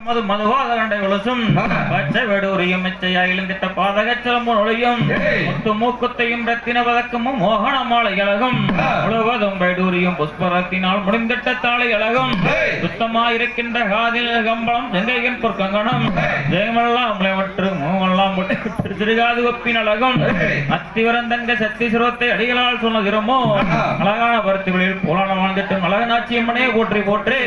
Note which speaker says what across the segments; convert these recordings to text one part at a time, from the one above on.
Speaker 1: மது மதுவாதகண்டை உலசும் பச்சை வெடூரியும் மிச்சையா இழுந்திட்ட பாதகச்சலமும் ஒளியும். முத்து மூக்குத்தையும் ரத்தின பதக்கமும் மோகன மாலை அழகும். முழுவதும் வெடூரியும் புஷ்பரத்தினால் முடிந்திட்ட தாளை அழகும். சுத்தமாயிருக்கின்ற காதில் கம்பளம் செங்கையின் பொற்கங்கணம். ஜெயமெல்லாம் முளைவற்று மூவெல்லாம் திருகாது ஒப்பின் அழகும். அத்திவரந்தங்க சக்தி சிறுவத்தை அடிகளால் சொன்னதிரமோ
Speaker 2: ஆஹா. அழகான
Speaker 1: பருத்திகளில் புலான வாழ்ந்துட்டு அழகனாட்சியம்மனே போற்றி போற்றி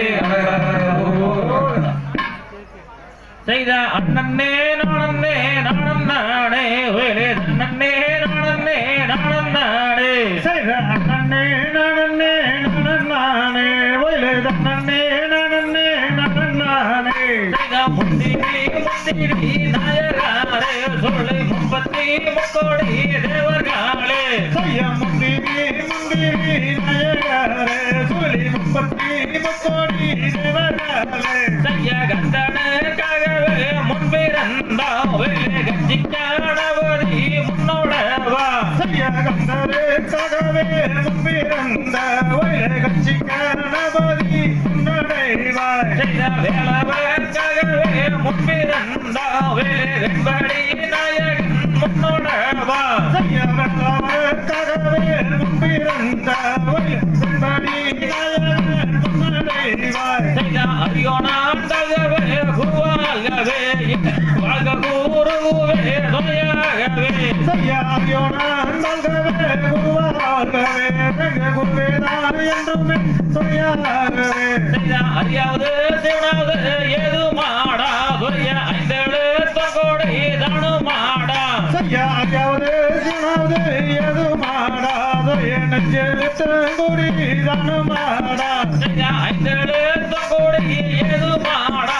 Speaker 1: செய்த அண்ணன்னே நானன்னே நானம் நானே வேலே அண்ணன்னே நானன்னே நானம் நானே.
Speaker 3: செய்த அண்ணனே நனனே நனநானே ஒயிலே தன்னே நனனே நனநானே
Speaker 1: செய்த முந்திரி முந்திரி நாயகாரே சொல்லி முப்பத்தி முக்கோடி தேவர்களே.
Speaker 3: செய்ய முந்திரி முந்திரி நயகரே சொல்லி முப்பத்தி முக்கோடி தேவர்களே.
Speaker 1: செய்ய கந்தனுக்காகவே முன்பிருந்தா முன்னோடவா
Speaker 3: செய்ய கந்தரே முன்பிருந்த ஒயிலே கட்சி கரணபதி
Speaker 1: செய்த வேளவர்க்காகவே முன்பிருந்தா வேலே நாயகன் முன்னோடவா
Speaker 3: செய்ய வெள்ளவே முன்பிருந்த
Speaker 1: செய்த அறியாவது சிவனாவது ஏது மாடா துரிய ஐந்தேழு தொங்கோடி தானு மாடா
Speaker 3: செய்யாயாவது சினாவது எது மாடாதோ என் நெஞ்செழுத்து குடி மாடா
Speaker 1: ஐந்தேழு தொங்கோடி ஏது மாடா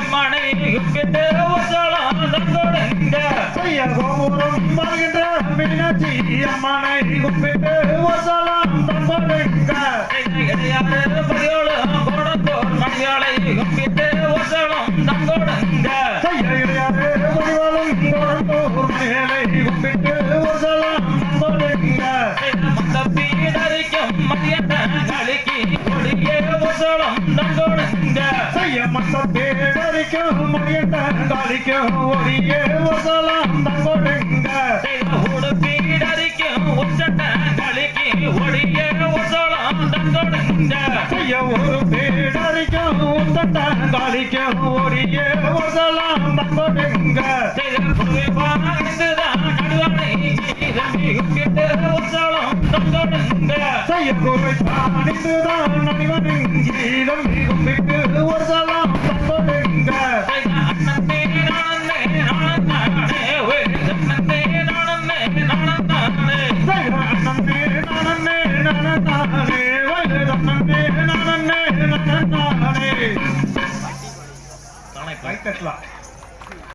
Speaker 1: அம்மனை கிட்ட உசலம் தங்கொடுங்க
Speaker 3: கோபுரம் வருகின்ற மீனாட்சி அம்மனை கும்பிட்டு வசலாம் தம்படுங்க பேரடிக்கும் முடியட்ட காலிக்கும் ஒரிய வசலாம் தம்படுங்க
Speaker 1: செய்த உடுப்பி தரிக்கும் உச்சட்ட களிக்கு ஒடிய உசலம் தங்கொடுங்க
Speaker 3: செய்ய ஒரு வசலாம் தம்படுங்க
Speaker 1: செய்த புவி வாழ்ந்துதான் நடுவனை தம்பி கிட்ட உசலம் தங்கொடுங்க
Speaker 3: செய்ய குறை தானிந்துதான் நடிவனுங்கீதம் கும்பிட்டு வசலாம்
Speaker 1: தானே
Speaker 3: கை தட்டலாம்